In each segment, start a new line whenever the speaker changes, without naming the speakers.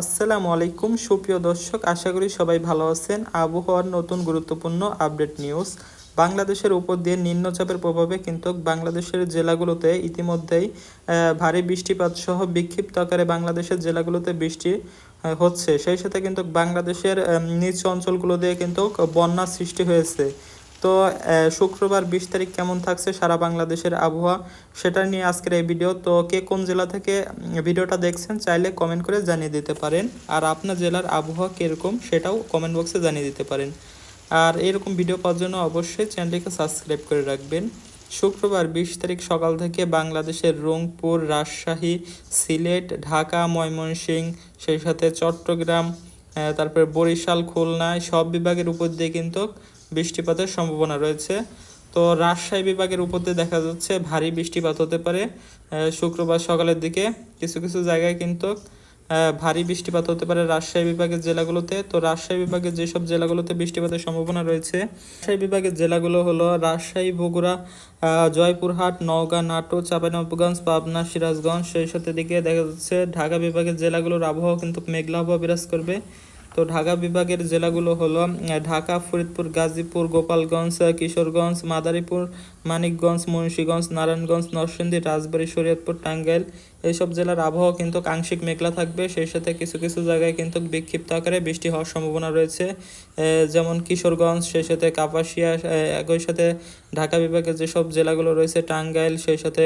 আসসালামু আলাইকুম, সুপ্রিয় দর্শক, আশা করি সবাই ভালো আছেন। আবহাওয়ার নতুন গুরুত্বপূর্ণ আপডেট নিউজ। বাংলাদেশের উপর দিয়ে নিম্নচাপের প্রভাবে কিন্তু বাংলাদেশের জেলাগুলোতে ইতিমধ্যেই ভারী বৃষ্টিপাত সহ বিক্ষিপ্ত আকারে বাংলাদেশের জেলাগুলোতে বৃষ্টি হচ্ছে। সেই সাথে কিন্তু বাংলাদেশের নিচ অঞ্চলগুলো দিয়ে কিন্তু বন্যার সৃষ্টি হয়েছে। তো শুক্রবার বিশ তারিখ কেমন থাকছে সারা বাংলাদেশের আবহাওয়া সেটা নিয়ে আজকের এই ভিডিও। তো, কে কোন জেলা থেকে ভিডিওটা দেখছেন চাইলে কমেন্ট করে জানিয়ে দিতে পারেন। আর আপনার জেলার আবহাওয়া কীরকম সেটাও কমেন্ট বক্সে জানিয়ে দিতে পারেন। আর এরকম ভিডিও পাওয়ার জন্য অবশ্যই চ্যানেলটিকে সাবস্ক্রাইব করে রাখবেন। শুক্রবার বিশ তারিখ সকাল থেকে বাংলাদেশের রংপুর, রাজশাহী, সিলেট, ঢাকা, ময়মনসিংহ, সেই সাথে চট্টগ্রাম তারপরে বরিশাল খুলনায় সব বিভাগের উপর দিয়ে কিন্তু বৃষ্টিপাতের সম্ভাবনা রয়েছে। তো রাজশাহী বিভাগের উপর দিয়ে দেখা যাচ্ছে ভারী বৃষ্টিপাত হতে পারে। শুক্রবার সকালের দিকে কিছু কিছু জায়গায় কিন্তু ভারী বৃষ্টিপাত হতে পারে রাজশাহী বিভাগের জেলাগুলোতে। তো রাজশাহী বিভাগের যেসব জেলাগুলোতে বৃষ্টিপাতের সম্ভাবনা রয়েছে, রাজশাহী বিভাগের জেলাগুলো হলো রাজশাহী, বগুড়া জয়পুরহাট, নওগাঁ, নাটোর, চাঁপাইনবাবগঞ্জ, পাবনা, সিরাজগঞ্জ। সেই সাথে দিকে দেখা যাচ্ছে ঢাকা বিভাগের জেলাগুলোর আবহাওয়া কিন্তু মেঘলা আবহাওয়া বিরাজ করবে। তো ঢাকা বিভাগের জেলাগুলো হলো ঢাকা, ফরিদপুর, গাজীপুর, গোপালগঞ্জ, কিশোরগঞ্জ, মাদারীপুর, মানিকগঞ্জ, মুন্সীগঞ্জ, নারায়ণগঞ্জ, নরসিংদী, রাজবাড়ী, শরীয়তপুর, টাঙ্গাইল এইসব জেলার আবহাওয়া কিন্তু আংশিক মেঘলা থাকবে। সেই সাথে কিছু কিছু জায়গায় কিন্তু বিক্ষিপ্ত আকারে বৃষ্টি হওয়ার সম্ভাবনা রয়েছে। যেমন কিশোরগঞ্জ, সেই সাথে কাপাসিয়া একই সাথে ঢাকা বিভাগের যেসব জেলাগুলো রয়েছে, টাঙ্গাইল, সেই সাথে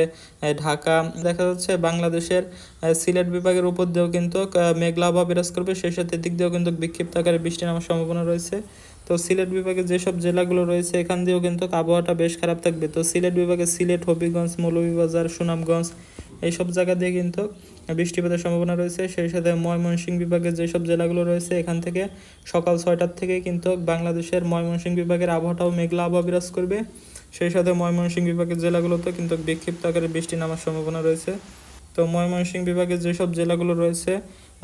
ঢাকা, দেখা যাচ্ছে বাংলাদেশের সিলেট বিভাগের উপর দিয়েও কিন্তু মেঘলা আবহাওয়া বিরাজ করবে। সেই সাথে দিক দিয়েও কিন্তু বিক্ষিপ্ত আকারে বৃষ্টি নামার সম্ভাবনা রয়েছে। তো সিলেট বিভাগে যেসব জেলাগুলো রয়েছে, এখান দিয়েও কিন্তু আবহাওয়াটা বেশ খারাপ থাকবে। তো সিলেট বিভাগে সিলেট, হবিগঞ্জ, মৌলভীবাজার, সুনামগঞ্জ এইসব জায়গা দিয়ে কিন্তু বৃষ্টিপাতের সম্ভাবনা রয়েছে। সেই সাথে ময়মনসিংহ বিভাগের যেসব জেলাগুলো রয়েছে, এখান থেকে সকাল ছয়টার থেকে কিন্তু বাংলাদেশের ময়মনসিংহ বিভাগের আবহাওয়াটাও মেঘলা আবহাওয়া বিরাজ করবে। সেই সাথে ময়মনসিংহ বিভাগের জেলাগুলোতে কিন্তু বিক্ষিপ্ত আকারে বৃষ্টি নামার সম্ভাবনা রয়েছে। তো ময়মনসিংহ বিভাগের যেসব জেলাগুলো রয়েছে,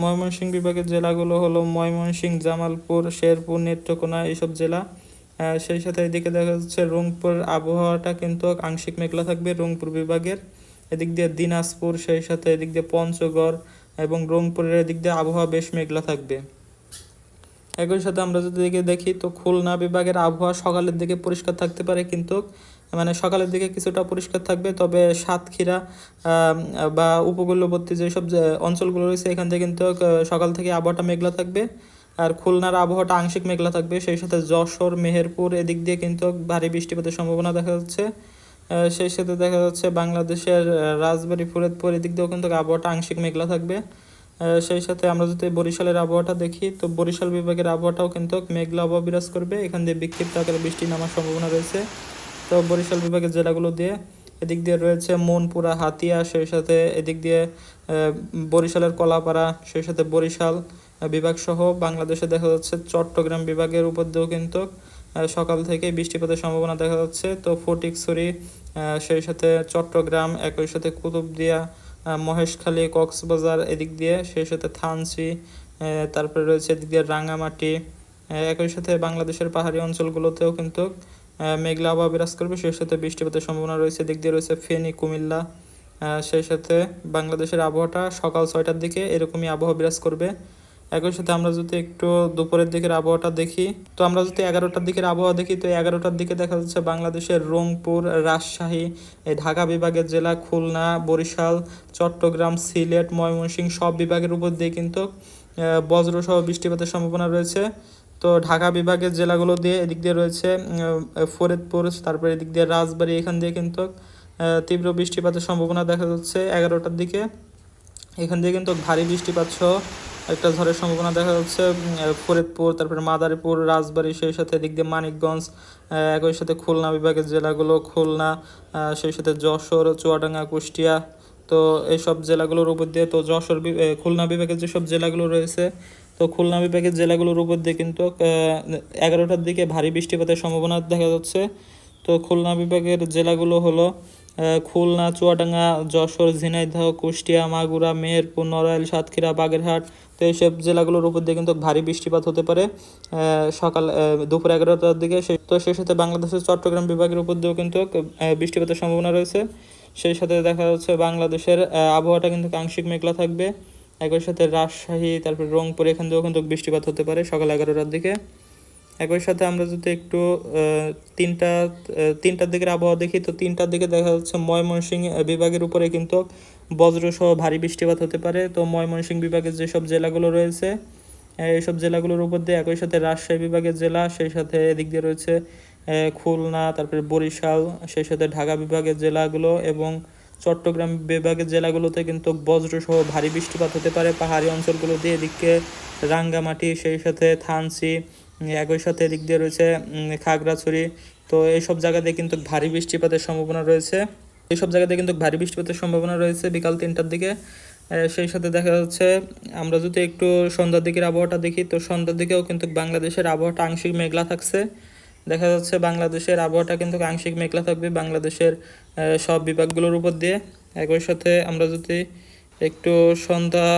ময়মনসিংহ বিভাগের জেলাগুলো হলো ময়মনসিংহ, জামালপুর, শেরপুর, নেত্রকোনা এইসব জেলা। সেই সাথে এদিকে দেখা যাচ্ছে রংপুর আবহাওয়াটা কিন্তু আংশিক মেঘলা থাকবে রংপুর বিভাগের। এদিক দিয়ে দিনাজপুর, সেই সাথে এদিক দিয়ে পঞ্চগড় এবং রংপুরের এদিক দিয়ে আবহাওয়া বেশ মেঘলা থাকবে। একই সাথে আমরা যদি দেখি, তো খুলনা বিভাগের আবহাওয়া সকালের দিকে পরিষ্কার থাকতে পারে কিন্তু মানে সকালের দিকে কিছুটা পরিষ্কার থাকবে, তবে সাতক্ষীরা বা উপকূলবর্তী যেসব অঞ্চলগুলো রয়েছে, এখান থেকে কিন্তু সকাল থেকে আবহাওয়াটা মেঘলা থাকবে। আর খুলনার আবহাওয়াটা আংশিক মেঘলা থাকবে, সেই সাথে যশোর, মেহেরপুর এদিক দিয়ে কিন্তু ভারী বৃষ্টিপাতের সম্ভাবনা দেখা যাচ্ছে। সেই সাথে দেখা যাচ্ছে বাংলাদেশের রাজবাড়ী ফরিদপুর, এদিক দিয়েও কিন্তু আবহাওয়াটা আংশিক মেঘলা থাকবে। সেই সাথে আমরা যদি বরিশালের আবহাওয়াটা দেখি, তো বরিশাল বিভাগের আবহাওয়াটাও কিন্তু মেঘলা আবহাওয়া বিরাজ করবে। এখান দিয়ে বিক্ষিপ্ত আকারে বৃষ্টি নামার সম্ভাবনা রয়েছে। তো বরিশাল বিভাগের জেলাগুলো দিয়ে এদিক দিয়ে রয়েছে মনপুরা হাতিয়া, সেই সাথে এদিক দিয়ে বরিশালের কলাপাড়া, সেই সাথে বরিশাল বিভাগ সহ বাংলাদেশে দেখা যাচ্ছে চট্টগ্রাম বিভাগের উপর দিয়েও কিন্তু সকাল থেকে বৃষ্টিপাতের সম্ভাবনা দেখা যাচ্ছে। তো ফটিকছড়ি সেই সাথে চট্টগ্রাম একই সাথে কুতুবদিয়া মহেশখালী কক্সবাজার এদিক দিয়ে সেই সাথে আহ, তারপরে রয়েছে এদিক দিয়ে রাঙামাটি একই সাথে বাংলাদেশের পাহাড়ি অঞ্চলগুলোতেও কিন্তু মেঘলা আবহাওয়া বিরাজ করবে। সেই সাথে বৃষ্টিপাতের সম্ভাবনা রয়েছে। দিক দিয়ে রয়েছে ফেনী কুমিল্লা সেই সাথে বাংলাদেশের আবহাওয়াটা সকাল ছয়টার দিকে এরকমই আবহাওয়া বিরাজ করবে। একই সাথে আমরা যদি একটু দুপুরের দিকের আবহাওয়াটা দেখি, তো আমরা যদি এগারোটার দিকের আবহাওয়া দেখি, তো এগারোটার দিকে দেখা যাচ্ছে বাংলাদেশের রংপুর, রাজশাহী ঢাকা বিভাগের জেলা, খুলনা, বরিশাল, চট্টগ্রাম, সিলেট, ময়মনসিংহ সব বিভাগের উপর দিয়ে কিন্তু বজ্রসহ বৃষ্টিপাতের সম্ভাবনা রয়েছে। তো ঢাকা বিভাগের জেলাগুলো দিয়ে এদিক দিয়ে রয়েছে ফরিদপুর, তারপরে এদিক দিয়ে রাজবাড়ি, এখান দিয়ে কিন্তু তীব্র বৃষ্টিপাতের সম্ভাবনা দেখা যাচ্ছে এগারোটার দিকে। এখান দিয়ে কিন্তু ভারী বৃষ্টিপাত সহ একটা ঝড়ের সম্ভাবনা দেখা যাচ্ছে ফরিদপুর, তারপরে মাদারীপুর, রাজবাড়ী, সেই সাথে এদিক দিয়ে মানিকগঞ্জ একই সাথে খুলনা বিভাগের জেলাগুলো, খুলনা সেই সাথে যশোর, চুয়াডাঙ্গা, কুষ্টিয়া, তো এইসব জেলাগুলোর উপর দিয়ে তো যশোর খুলনা বিভাগের যেসব জেলাগুলো রয়েছে, তো খুলনা বিভাগের জেলাগুলোর উপর দিয়ে কিন্তু এগারোটার দিকে ভারী বৃষ্টিপাতের সম্ভাবনা দেখা যাচ্ছে, তো খুলনা বিভাগের জেলাগুলো হলো খুলনা, চুয়াডাঙ্গা, যশোর, ঝিনাইদহ, কুষ্টিয়া, মাগুরা মেহেরপুর নড়াইল, সাতক্ষীরা, বাগেরহাট, তো এইসব জেলাগুলোর উপর দিয়ে কিন্তু ভারী বৃষ্টিপাত হতে পারে। সকাল দুপুর এগারোটার দিকে তো সেই সাথে বাংলাদেশের চট্টগ্রাম বিভাগের উপর দিয়েও কিন্তু বৃষ্টিপাতের সম্ভাবনা রয়েছে। সেই সাথে দেখা যাচ্ছে বাংলাদেশের আবহাওয়াটা কিন্তু আংশিক মেঘলা থাকবে। একই সাথে রাজশাহী, তারপর রংপুর, এখান থেকেও কিন্তু বৃষ্টিপাত হতে পারে সকাল এগারোটার দিকে। একই সাথে আমরা যদি একটু তিনটা তিনটার দিকের আবহাওয়া দেখি তো তিনটার দিকে দেখা যাচ্ছে ময়মনসিংহ বিভাগের উপরে কিন্তু বজ্রসহ ভারী বৃষ্টিপাত হতে পারে। তো ময়মনসিংহ বিভাগের যেসব জেলাগুলো রয়েছে এইসব জেলাগুলোর উপর দিয়ে একই সাথে রাজশাহী বিভাগের জেলা সেই সাথে এদিক দিয়ে রয়েছে খুলনা তারপরে বরিশাল সেই সাথে ঢাকা বিভাগের জেলাগুলো এবং চট্টগ্রাম বিভাগের জেলাগুলোতে কিন্তু বজ্রসহ ভারী বৃষ্টিপাত হতে পারে। পাহাড়ি অঞ্চলগুলো দিয়ে এদিকে রাঙ্গামাটি সেই সাথে উম, একই সাথে এদিক দিয়ে রয়েছে খাগড়াছড়ি। তো এইসব জায়গাতে কিন্তু ভারী বৃষ্টিপাতের সম্ভাবনা রয়েছে। এইসব জায়গাতে কিন্তু ভারী বৃষ্টিপাতের সম্ভাবনা রয়েছে বিকাল তিনটার দিকে। সেই সাথে দেখা যাচ্ছে, আমরা যদি একটু সন্ধ্যার দিকের আবহাওয়াটা দেখি, তো সন্ধ্যার দিকেও কিন্তু বাংলাদেশের আবহাওয়াটা আংশিক মেঘলা থাকছে। দেখা যাচ্ছে বাংলাদেশের আবহাওয়াটা কিন্তু আংশিক মেঘলা থাকবে বাংলাদেশের সব বিভাগগুলোর উপর দিয়ে। একই সাথে আমরা যদি একটু সন্ধ্যা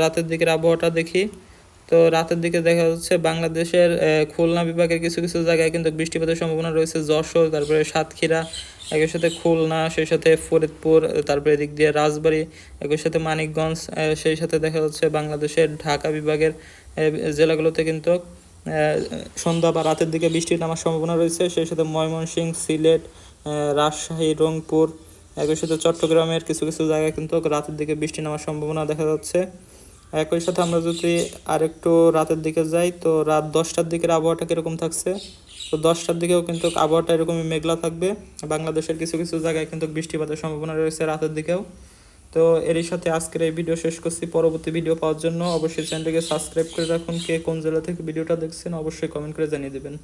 রাতের দিকের আবহাওয়াটা দেখি তো রাতের দিকে দেখা যাচ্ছে বাংলাদেশের খুলনা বিভাগের কিছু কিছু জায়গায় কিন্তু বৃষ্টিপাতের সম্ভাবনা রয়েছে। যশোর, তারপরে সাতক্ষীরা একই সাথে খুলনা, সেই সাথে ফরিদপুর, তারপরে এদিক দিয়ে রাজবাড়ী একই সাথে মানিকগঞ্জ সেই সাথে দেখা যাচ্ছে বাংলাদেশের ঢাকা বিভাগের জেলাগুলোতে কিন্তু সন্ধ্যা বা রাতের দিকে বৃষ্টি নামার সম্ভাবনা রয়েছে। সেই সাথে ময়মনসিংহ, সিলেট রাজশাহী, রংপুর একই সাথে চট্টগ্রামের কিছু কিছু জায়গায় কিন্তু রাতের দিকে বৃষ্টি নামার সম্ভাবনা দেখা যাচ্ছে। একই সাথে আমরা যদি আরেকটু রাতের দিকে যাই, তো রাত দশটার দিকের আবহাওয়াটা কীরকম থাকছে? তো দশটার দিকেও কিন্তু আবহাওয়াটা এরকমই মেঘলা থাকবে। বাংলাদেশের কিছু কিছু জায়গায় কিন্তু বৃষ্টিপাতের সম্ভাবনা রয়েছে রাতের দিকেও। তো এরই সাথে আজকের এই ভিডিও শেষ করছি। পরবর্তী ভিডিও পাওয়ার জন্য অবশ্যই চ্যানেলটিকে সাবস্ক্রাইব করে রাখুন। কে কোন জেলা থেকে ভিডিওটা দেখছেন, অবশ্যই কমেন্ট করে জানিয়ে দেবেন।